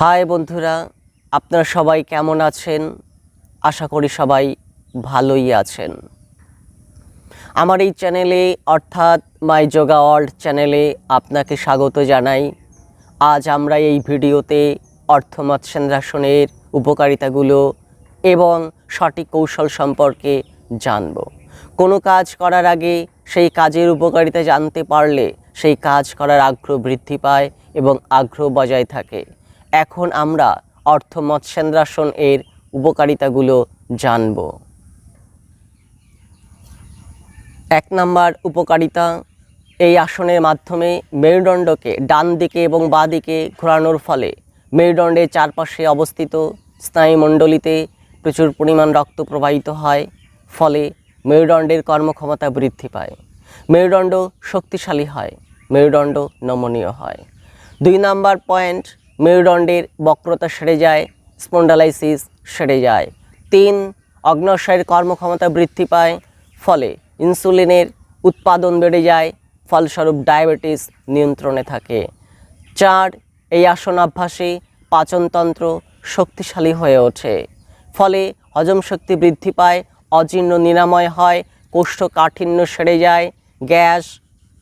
High বন্ধুরা, আপনারা সবাই কেমন আছেন? আশা করি সবাই ভালোই আছেন। আমার এই চ্যানেলে, অর্থাৎ মাই যোগা ওয়ার্ল্ড চ্যানেলে আপনাকে স্বাগত জানাই। আজ আমরা এই ভিডিওতে অর্থমৎসেন্দ্রাসনের উপকারিতাগুলো এবং সঠিক কৌশল সম্পর্কে জানব। কোনো কাজ করার আগে সেই কাজের উপকারিতা জানতে পারলে সেই কাজ করার আগ্রহ বৃদ্ধি পায় এবং আগ্রহ বজায় থাকে। এখন আমরা অর্থ মৎস্যেন্দ্রাসন এর উপকারিতাগুলো জানব। এক নাম্বার উপকারিতা, এই আসনের মাধ্যমে মেরুদণ্ডকে ডান দিকে এবং বাঁ দিকে ঘোরানোর ফলে মেরুদণ্ডের চারপাশে অবস্থিত স্নায়ুমণ্ডলীতে প্রচুর পরিমাণ রক্ত প্রবাহিত হয়, ফলে মেরুদণ্ডের কর্মক্ষমতা বৃদ্ধি পায়। মেরুদণ্ড শক্তিশালী হয়, মেরুদণ্ড নমনীয় হয়। দুই নাম্বার পয়েন্ট মেরুদণ্ডের বক্রতা সেরে যায়, স্পন্ডালাইসিস সেরে যায়। তিন অগ্নাশয়ের কর্মক্ষমতা বৃদ্ধি পায়, ফলে ইনসুলিনের উৎপাদন বেড়ে যায়, ফলস্বরূপ ডায়াবেটিস নিয়ন্ত্রণে থাকে। চার, এই আসন অভ্যাসে পাচনতন্ত্র শক্তিশালী হয়ে ওঠে, ফলে হজম শক্তি বৃদ্ধি পায়, অজীর্ণ নিরাময় হয়, কোষ্ঠকাঠিন্য সেরে যায়, গ্যাস,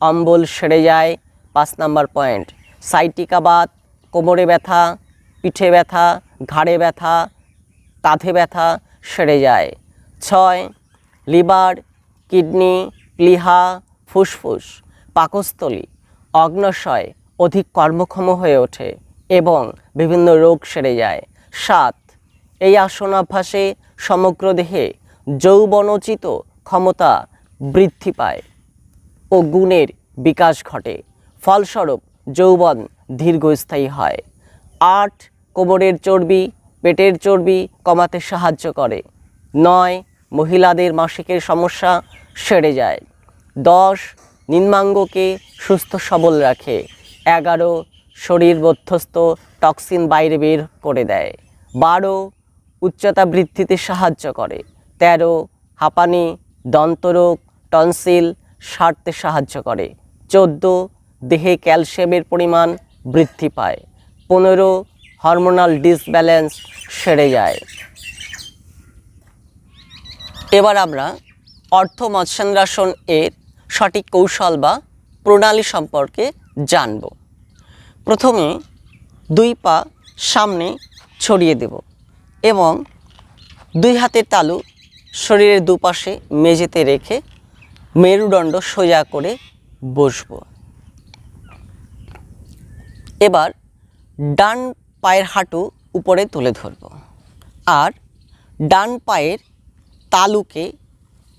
অম্বল সেরে যায়। পাঁচ নাম্বার পয়েন্ট সাইটিকাবাত কোমরে ব্যথা, পিঠে ব্যথা, ঘাড়ে ব্যথা, কাঁধে ব্যথা সেরে যায়। ছয়, লিভার, কিডনি প্লিহা ফুসফুস, পাকস্থলী, অগ্নশয় অধিক কর্মক্ষম হয়ে ওঠে এবং বিভিন্ন রোগ সেরে যায়। সাত, এই আসন অভ্যাসে সমগ্র দেহে যৌবনোচিত ক্ষমতা বৃদ্ধি পায় ও গুণের বিকাশ ঘটে। ফলস্বরূপ যৌবন দীর্ঘস্থায়ী হয়। আট, কোমরের চর্বি, পেটের চর্বি কমাতে সাহায্য করে। নয়, মহিলাদের মাসিকের সমস্যা সেরে যায়। দশ, নিম্নাঙ্গকে সুস্থ সবল রাখে। এগারো শরীর মধ্যস্থ টক্সিন বাইরে বের করে দেয়। বারো, উচ্চতা বৃদ্ধিতে সাহায্য করে। তেরো, হাঁপানি, দন্তরোগ, টনসিল সারতে সাহায্য করে। চোদ্দ, দেহে ক্যালসিয়ামের পরিমাণ বৃদ্ধি পায়। পনেরো হরমোনাল ডিসব্যালেন্স সেরে যায়। এবার আমরা অর্থ মৎস্যান্দ্রাসন এর সঠিক কৌশল বা প্রণালী সম্পর্কে জানব। প্রথমে দুই পা সামনে ছড়িয়ে দেব এবং দুই হাতের তালু শরীরের দুপাশে মেঝেতে রেখে মেরুদণ্ড সোজা করে বসব। এবার ডান পায়ের হাঁটু উপরে তুলে ধরব। আর ডান পায়ের তালুকে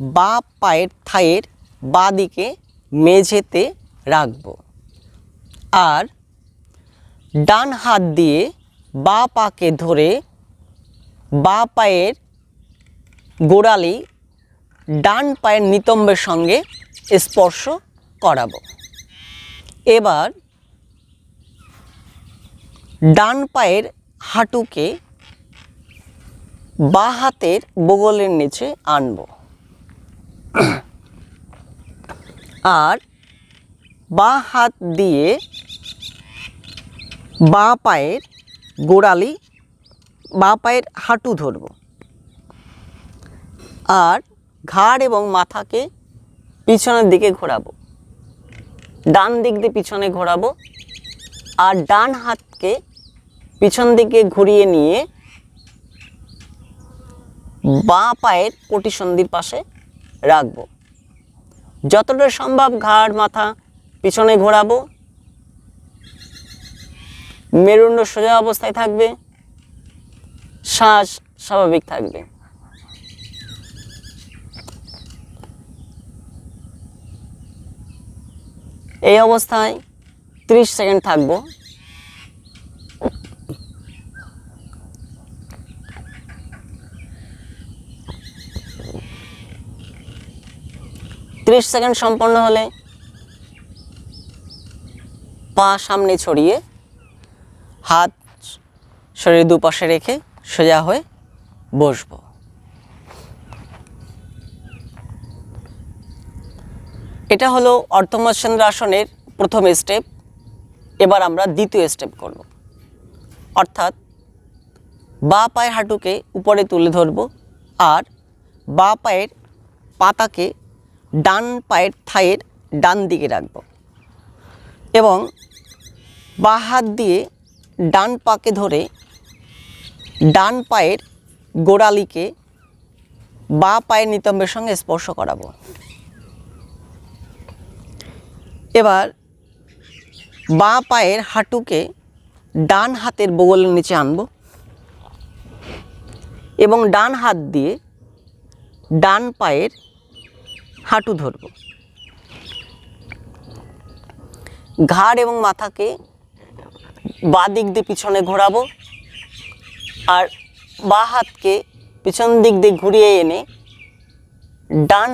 বা পায়ের থায়ের বা দিকে মেঝেতে রাখব। আর ডান হাত দিয়ে বা পাকে ধরে বা পায়ের গোড়ালি ডান পায়ের নিতম্বের সঙ্গে স্পর্শ করাবো। এবার ডান পায়ের হাঁটুকে বা হাতের বগলের নিচে আনব। আর বা হাত দিয়ে বা পায়ের গোড়ালি, বা পায়ের হাঁটু ধরব। আর ঘাড় এবং মাথাকে পিছনের দিকে ঘোরাবো। ডান দিক দিয়ে পিছনে ঘোরাবো। আর ডান হাতকে পিছন দিকে ঘুরিয়ে নিয়ে বাঁ পায়ের কোটি সন্ধির পাশে রাখব। যতটা সম্ভব ঘাড়, মাথা পিছনে ঘোরাবো। মেরুদণ্ড সোজা অবস্থায় থাকবে। শ্বাস স্বাভাবিক থাকবে। এই অবস্থায় 30 সেকেন্ড থাকব। ত্রিশ সেকেন্ড সম্পন্ন হলে পা সামনে ছড়িয়ে হাত শরীর দুপাশে রেখে সোজা হয়ে বসবো। এটা হলো অর্ধমৎস্যেন্দ্র আসনের প্রথম স্টেপ এবার আমরা দ্বিতীয় স্টেপ করব। অর্থাৎ বা পায়ের হাঁটুকে উপরে তুলে ধরবো আর বা পায়ের পাতাকে ডান পায়ের থায়ের ডান দিকে রাখব এবং বা হাত দিয়ে ডান পাকে ধরে ডান পায়ের গোড়ালিকে বা পায়ের নিতম্বের সঙ্গে স্পর্শ করাবো। এবার বা পায়ের হাঁটুকে ডান হাতের বগলের নিচে আনব এবং ডান হাত দিয়ে ডান পায়ের হাঁটু ধরব। ঘাড় এবং মাথাকে বা দিক দিয়ে পিছনে ঘোরাবো আর বা হাতকে পিছন দিক দিয়ে ঘুরিয়ে এনে ডান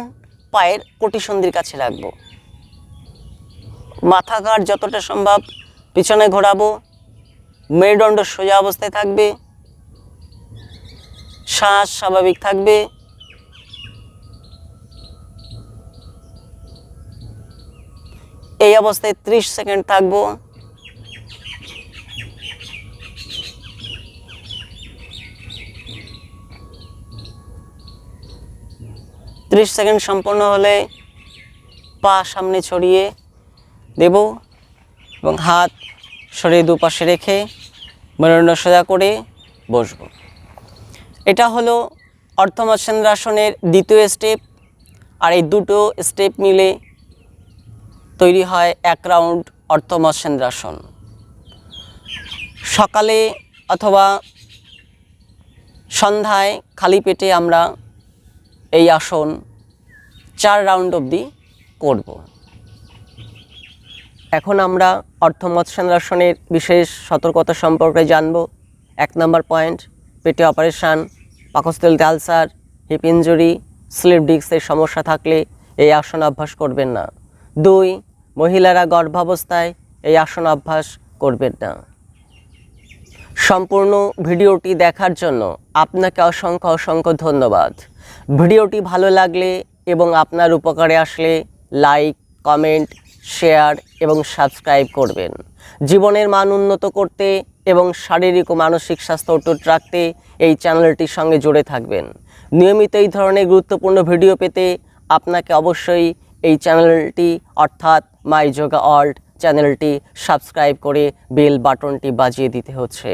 পায়ের কোটিসন্ধির কাছে রাখব। মাথা ঘাট যতটা সম্ভব পিছনে ঘোরাবো, মেরুদণ্ড সোজা অবস্থায় থাকবে, শ্বাস স্বাভাবিক থাকবে। এই অবস্থায় ত্রিশ সেকেন্ড থাকব। ত্রিশ সেকেন্ড সম্পন্ন হলে পা সামনে ছড়িয়ে দেব এবং হাত শরীর দুপাশে রেখে মেরুদণ্ড সোজা করে বসবো। এটা হলো অর্ধমৎসেন্দ্রাসনের দ্বিতীয় স্টেপ আর এই দুটো স্টেপ মিলে তৈরি হয় এক রাউন্ড অর্ধমৎসেন্দ্রাসন সকালে অথবা সন্ধ্যায় খালি পেটে আমরা এই আসন চার রাউন্ড অবধি করব। এখন আমরা অর্থ অর্থমৎসেন্দ্রাসনের বিশেষ সতর্কতা সম্পর্কে জানব। এক নম্বর পয়েন্ট, পেটে অপারেশান, পাকস্থলীতে আলসার, হিপ ইঞ্জুরি স্লিপ ডিস্কের সমস্যা থাকলে এই আসন অভ্যাস করবেন না। দুই, মহিলারা গর্ভাবস্থায় এই আসন অভ্যাস করবেন না। সম্পূর্ণ ভিডিওটি দেখার জন্য আপনাকে অসংখ্য অসংখ্য ধন্যবাদ। ভিডিওটি ভালো লাগলে এবং আপনার উপকারে আসলে লাইক, কমেন্ট শেয়ার এবং সাবস্ক্রাইব করবেন। জীবনের মান উন্নত করতে এবং শারীরিক ও মানসিক স্বাস্থ্য অটুট রাখতে এই চ্যানেলটির সঙ্গে জুড়ে থাকবেন। নিয়মিত এই ধরনের গুরুত্বপূর্ণ ভিডিও পেতে আপনাকে অবশ্যই এই চ্যানেলটি অর্থাৎ মাই যোগা অল্ট চ্যানেলটি সাবস্ক্রাইব করে বেল বাটনটি বাজিয়ে দিতে হচ্ছে।